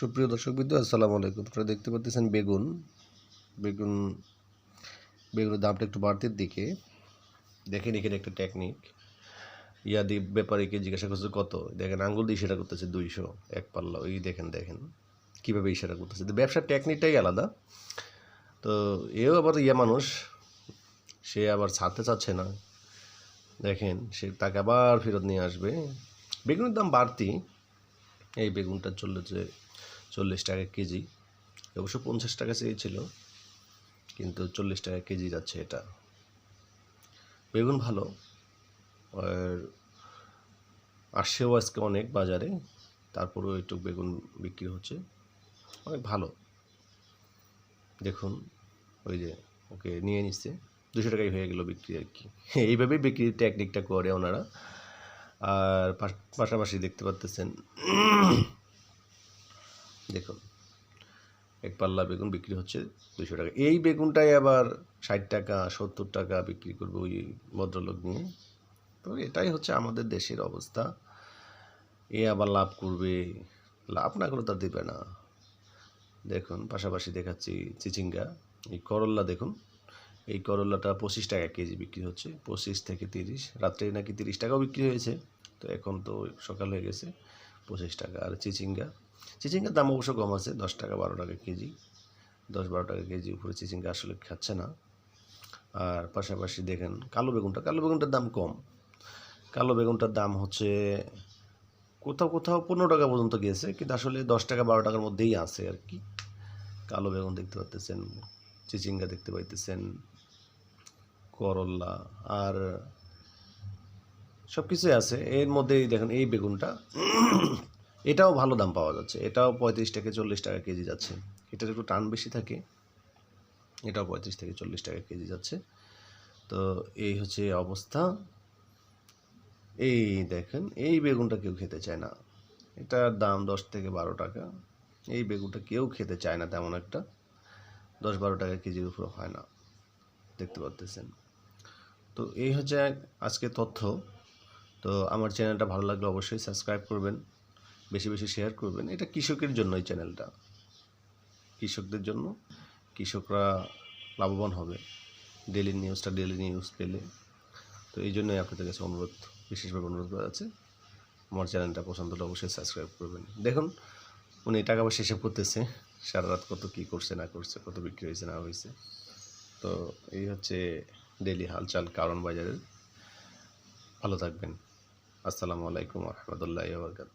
সুপ্রিয় দর্শক বিন্দু আসসালামু আলাইকুম। আপনারা দেখতে পাচ্ছেন বেগুন। বেগুন, বেগুনের দামটা একটু বাড়তির দিকে। দেখেন এখানে একটা টেকনিক ইয়াদি ব্যাপারীকে জিজ্ঞাসা করছে কত? দেখেন, আঙ্গুল দিয়ে ইশারা করতেছে দুইশো, এক পাল্লা। ওই দেখেন দেখেন। কীভাবে ইশারা করতেছে? তো ব্যবসার টেকনিকটাই আলাদা। তো এও আবার ইয়া মানুষ, সে আবার ছাড়তে চাচ্ছে না। দেখেন, সে তাকে আবার ফেরত নিয়ে আসবে। বেগুনের দাম বাড়তি। এই বেগুনটা চলছে চল্লিশ টাকা কেজি। অবশ্য পঞ্চাশ টাকা চেয়েছিল কিন্তু চল্লিশ টাকা কেজি যাচ্ছে এটা। বেগুন ভালো, আর আসছেও আজকে অনেক বাজারে, তারপরেও একটু বেগুন বিক্রি হচ্ছে। অনেক ভালো। দেখুন, ওই যে ওকে নিয়ে নিচ্ছে, দুশো টাকাই হয়ে গেল বিক্রি আর কি। এইভাবেই বিক্রির টেকনিকটা করে ওনারা। আর পাশাপাশি দেখতে পাচ্তেছেন দেখুন, এক পাল্লা বেগুন বিক্রি হচ্ছে দুশো টাকা। এই বেগুনটাই আবার ষাট টাকা, সত্তর টাকা বিক্রি করবে ওই ভদ্রলোক নিয়ে। তো এটাই হচ্ছে আমাদের দেশের অবস্থা। এ আবার লাভ করবে, লাভ না করে তার দেবে না। দেখুন, পাশাপাশি দেখাচ্ছি চিচিঙ্গা। এই করল্লা দেখুন, এই করল্লাটা পঁচিশ টাকা কেজি বিক্রি হচ্ছে। পঁচিশ থেকে তিরিশ, রাত্রে নাকি তিরিশ টাকাও বিক্রি হয়েছে। তো এখন তো সকাল হয়ে গেছে, পঁচিশ টাকা। আর চিচিঙ্গা চিচিঙ্গার দাম অবশ্য কম আছে, দশ টাকা বারো টাকা কেজি। দশ বারো টাকা কেজি উপরে চিচিঙ্গা আসলে খাচ্ছে না। আর পাশাপাশি দেখেন, কালো বেগুনটা, কালো বেগুনটার দাম কম। কালো বেগুনটার দাম হচ্ছে, কোথাও কোথাও পনেরো টাকা পর্যন্ত গিয়েছে, কিন্তু আসলে দশ টাকা বারো টাকার মধ্যেই আছে আর কি। কালো বেগুন দেখতে পাচ্তেছেন চিচিঙ্গা দেখতে পাইতেছেন করল্লা আর সব কিছুই আছে। এর মধ্যেই দেখেন, এই বেগুনটা এটাও ভালো দাম পাওয়া যাচ্ছে। এটাও পঁয়ত্রিশ থেকে চল্লিশ টাকা কেজি যাচ্ছে। এটার একটু টান বেশি থাকে। এটাও পঁয়ত্রিশ থেকে চল্লিশ টাকা কেজি যাচ্ছে। তো এই হচ্ছে অবস্থা। এই দেখেন, এই বেগুনটা কেউ খেতে চায় না। এটার দাম দশ থেকে বারো টাকা। এই বেগুনটা কেউ খেতে চায় না তেমন একটা। দশ বারো টাকা কেজির উপর হয় না। দেখতে পাচ্তেছেন তো এই হচ্ছে আজকে তথ্য। তো আমার চ্যানেলটা ভালো লাগলে অবশ্যই সাবস্ক্রাইব করবেন। বেশি বেশি শেয়ার করবেন, এটা কৃষকের জন্য এই চ্যানেলটা কৃষকদের জন্য কৃষকরা লাভবান হবে। ডেলি নিউজটা ডেলি নিউজ পেলে। তো এই জন্যই আপনাদের কাছে অনুরোধ, বিশেষভাবে অনুরোধ করা আছে, আমার চ্যানেলটা পছন্দ হলে অবশ্যই সাবস্ক্রাইব করবেন। দেখুন, উনি টাকা পয়সা হিসেব করতেছে, সারা রাত কত কী করছে, না করছে, কত বিক্রি হয়েছে, না হয়েছে। তো এই হচ্ছে ডেলি হালচাল কারণ বাজারের। ভালো থাকবেন। আসসালামু আলাইকুম রহমতুল্লাহ বরকাত